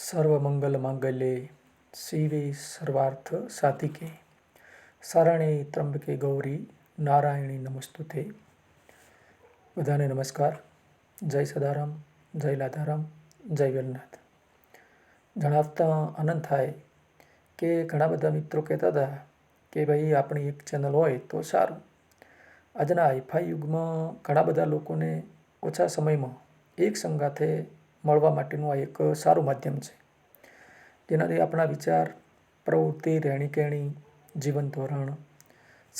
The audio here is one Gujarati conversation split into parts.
સર્વમંગલ માંગલ્યે શિવે સર્વાર્થ સાધિકે. શરણે ત્રંબકે ગૌરી, નારાયણી નમસ્તુતે. બધાને નમસ્કાર. જય સદારામ, જય લાધારામ જય વેલનાથ. જણાવતા આનંદ થાય કે ઘણા બધા મિત્રો કહેતા હતા કે ભાઈ આપણી એક ચેનલ હોય તો સારું. આજના હાઈફાઈ યુગમાં ઘણા બધા લોકોને ઓછા સમયમાં એક સંગાથે મળવા માટેનું આ એક સારું માધ્યમ છે. જેનાથી આપણા વિચાર, પ્રવૃત્તિ, રહેણીકહેણી, જીવન ધોરણ,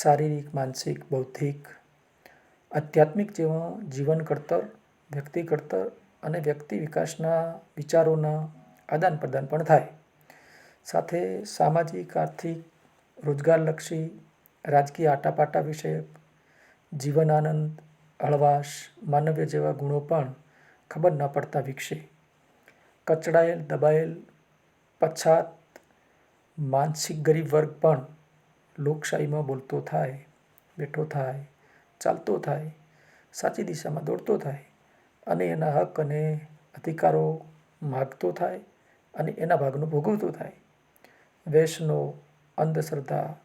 શારીરિક, માનસિક, બૌદ્ધિક, આધ્યાત્મિક જેવા જીવન ઘડતર, વ્યક્તિ ઘડતર અને વ્યક્તિ વિકાસના વિચારોના આદાન પ્રદાન પણ થાય. સાથે સામાજિક, આર્થિક, રોજગારલક્ષી, રાજકીય આટાપાટા વિષયક જીવન આનંદ હળવાશ, માનવ્ય જેવા ગુણો પણ ખબર ન પડતા વિકસે. કચડાયેલ, દબાયેલ, પછાત, માનસિક ગરીબ વર્ગ પણ લોકશાહીમાં બોલતો થાય, બેઠો થાય, ચાલતો થાય, સાચી દિશામાં દોડતો થાય અને એના હક અને અધિકારો માગતો થાય અને એના ભાગનો ભોગવતો થાય. વેશનો અંધશ્રદ્ધા,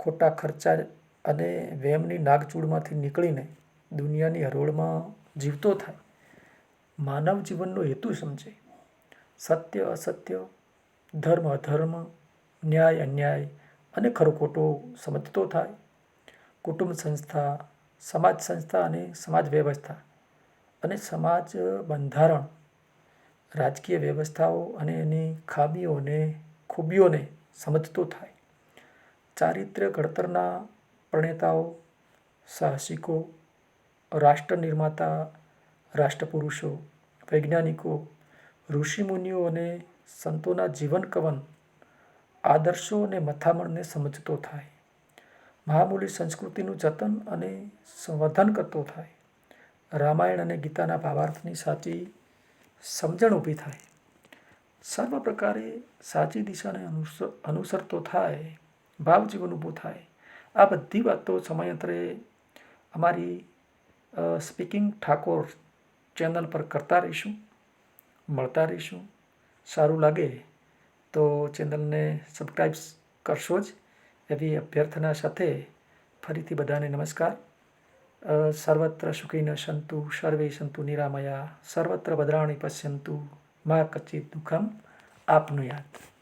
ખોટા ખર્ચા અને વહેમની નાગચૂડમાંથી નીકળીને દુનિયાની હરોળમાં જીવતો થાય. માનવ જીવનનો હેતુ સમજે સત્ય, અસત્ય, ધર્મ, અધર્મ, ન્યાય, અન્યાય અને ખરો ખોટો સમજતો થાય. કુટુંબ સંસ્થા, સમાજ સંસ્થા અને સમાજ વ્યવસ્થા અને સમાજ બંધારણ, રાજકીય વ્યવસ્થાઓ અને એની ખામીઓને ખૂબીઓને સમજતો થાય. ચારિત્ર્ય ઘડતરના પ્રણેતાઓ, સાહસિકો, રાષ્ટ્ર નિર્માતા રાષ્ટ્રપુરુષો, વૈજ્ઞાનિકો, ઋષિમુનિઓ અને સંતોના જીવન કવન આદર્શો અને મથામણને સમજતો થાય. મહામૂલી સંસ્કૃતિનું જતન અને સંવર્ધન કરતો થાય. રામાયણ અને ગીતાના ભાવાર્થની સાચી સમજણ ઊભી થાય. સર્વ પ્રકારે સાચી દિશાને અનુસરતો થાય, ભાવજીવન ઊભું થાય. આ બધી વાતો સમયાંતરે અમારી સ્પીકિંગ ઠાકોર ચેનલ પર કરતા રહીશું, મળતા રહીશું. સારું લાગે તો ચેનલને સબસ્ક્રાઈબ કરશો જ. એવી અભ્યર્થના સાથે ફરીથી બધાને નમસ્કાર. સર્વત્ર સુખીન સંતુ, સર્વે સંતુ નિરામયા, સર્વત્ર ભદ્રાણી પશ્યંતુ, મા કચિત દુઃખમ આપનું યાદ.